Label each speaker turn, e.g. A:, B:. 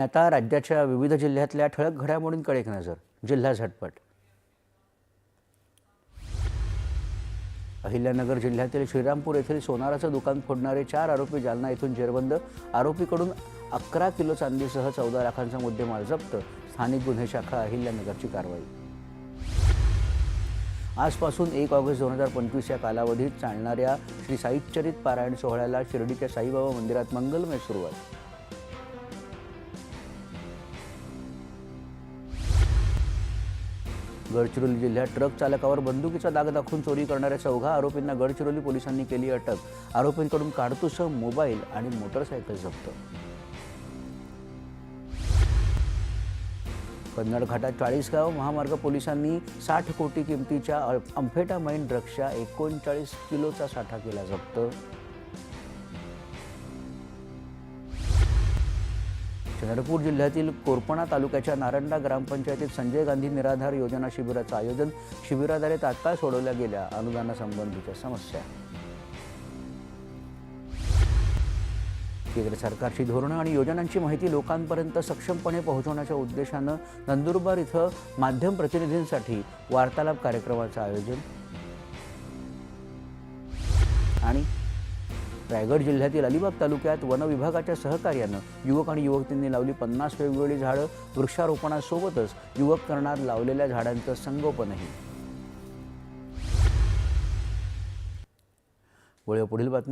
A: आता राज्याच्या विविध जिल्ह्यातल्या ठळक घडामोडींकडे एक नजर जिल्हा झटपट. अहिल्यानगर जिल्ह्यातील श्रीरामपूर येथील सोनाराचं दुकान फोडणारे चार आरोपी जालना येथून जेरबंद. आरोपीकडून अकरा किलो चांदीसह चौदा लाखांचा मुद्देमाल जप्त. स्थानिक गुन्हे शाखा अहिल्यानगरची कारवाई. आजपासून एक ऑगस्ट दोन हजार पंचवीस या कालावधीत चालणाऱ्या श्री साईचरित पारायण सोहळ्याला शिर्डीच्या साईबाबा मंदिरात मंगलमय सुरुवात. गडचिरोली जिल्ह्यात ट्रक चालकावर बंदुकीचा दाग दाखवून चोरी करणाऱ्या चौघा आरोपींना गडचिरोली पोलिसांनी केली अटक. आरोपींकडून काडतूसह मोबाईल आणि मोटरसायकल जप्त. कन्नड घाटात चाळीसगाव महामार्ग पोलिसांनी साठ कोटी किमतीच्या अम्फेटामाइन ड्रग्सच्या एकोणचाळीस किलोचा साठा केला जप्त. चंद्रपूर जिल्ह्यातील कोरपणा तालुक्याच्या नारंडा ग्रामपंचायतीत संजय गांधी निराधार योजना शिबिराचं आयोजन शिबिराद्वारे तात्काळ सोडवल्या गेल्या. अनुदानासंबंधीच्या समस्या. केंद्र सरकारची धोरणं आणि योजनांची माहिती लोकांपर्यंत सक्षमपणे पोहोचवण्याच्या उद्देशानं नंदुरबार इथं माध्यम प्रतिनिधींसाठी वार्तालाप कार्यक्रमाचं आयोजन आणि रायगड जिल्ह्यातील अलिबाग तालुक्यात वन विभागाच्या सहकार्यानं युवक आणि युवतींनी लावली पन्नास वेगवेगळी झाडं. वृक्षारोपणासोबतच युवक करणार लावलेल्या झाडांचं संगोपनही. वळूया पुढील बातम्या